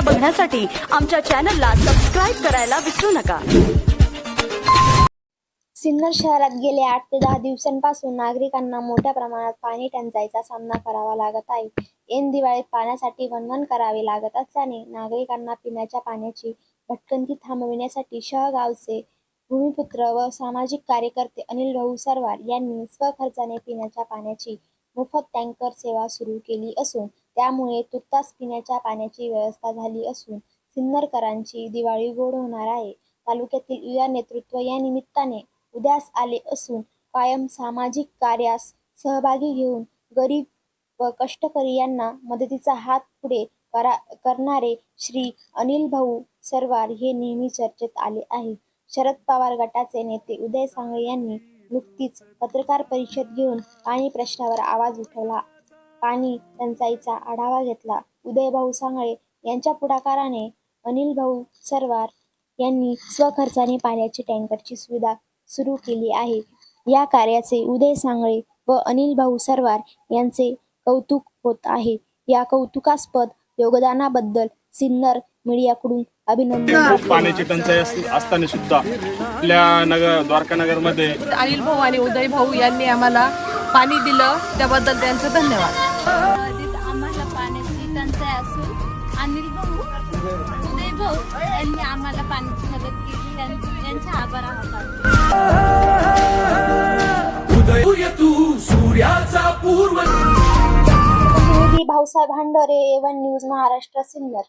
बघण्यासाठी आमच्या चॅनलला सबस्क्राईब करायला विसरू नका. सिन्नर शहरात गेल्या आठ ते दहा दिवसांपासून नागरिकांना मोठ्या प्रमाणात पाणी टंचाईचा सामना करावा लागत आहे. ऐन दिवाळीत पाण्यासाठी वणवण करावे लागत असल्याने नागरिकांना पिण्याच्या पाण्याची भटकंती थांबविण्यासाठी शहगावचे भूमिपुत्र व सामाजिक कार्यकर्ते अनिल भाऊ सरवार यांनी स्वखर्चाने पिण्याच्या पाण्याची मोफत टँकर सेवा सुरू केली असून त्यामुळे तुर्तास पिण्याच्या पाण्याची व्यवस्था झाली असून सिन्नरकरांची दिवाळी गोड होणार आहे. तालुक्यातील युवा नेतृत्व या निमित्ताने उद्यास आले असून कायम सामाजिक कार्यास सहभागी घेऊन गरीब व कष्टकरी यांना मदतीचा हात पुढे करा करणारे श्री अनिल भाऊ सरवार हे नेहमी चर्चेत आले आहे. शरद पवार गटाचे नेते उदय सांगळे यांनी नुकतीच पत्रकार परिषद घेऊन पाणी प्रश्नावर आवाज उठवला. पाणी टंचाईचा आढावा घेतला. उदय भाऊ सांगळे यांच्या पुढाकाराने अनिल भाऊ सरवार यांनी स्वखर्चाने पाण्याची टँकरची सुविधा सुरू केली आहे. या कार्याचे उदय सांगळे व अनिल भाऊ सरवार यांचे कौतुक होत आहे. या कौतुकास्पद योगदानाबद्दल सिन्नर मीडियाकडून अभिनंदन पाण्याची टंचाई अस- असताना सुद्धा आपल्या नगर द्वारका नगरमध्ये अनिल भाऊ आणि उदय भाऊ यांनी आम्हाला पाणी दिलं. त्याबद्दल त्यांचं धन्यवाद. नदीत आम्हाला पाण्याची टंचाई असून अनिल भाऊ उदय भाऊ यांनी आम्हाला पाण्याची मदत केली. त्यां- त्यांचे आभार आहोत उदय तू सूर्याचा पूर्व Bhausaheb Handore A one news Maharashtra Sinnar.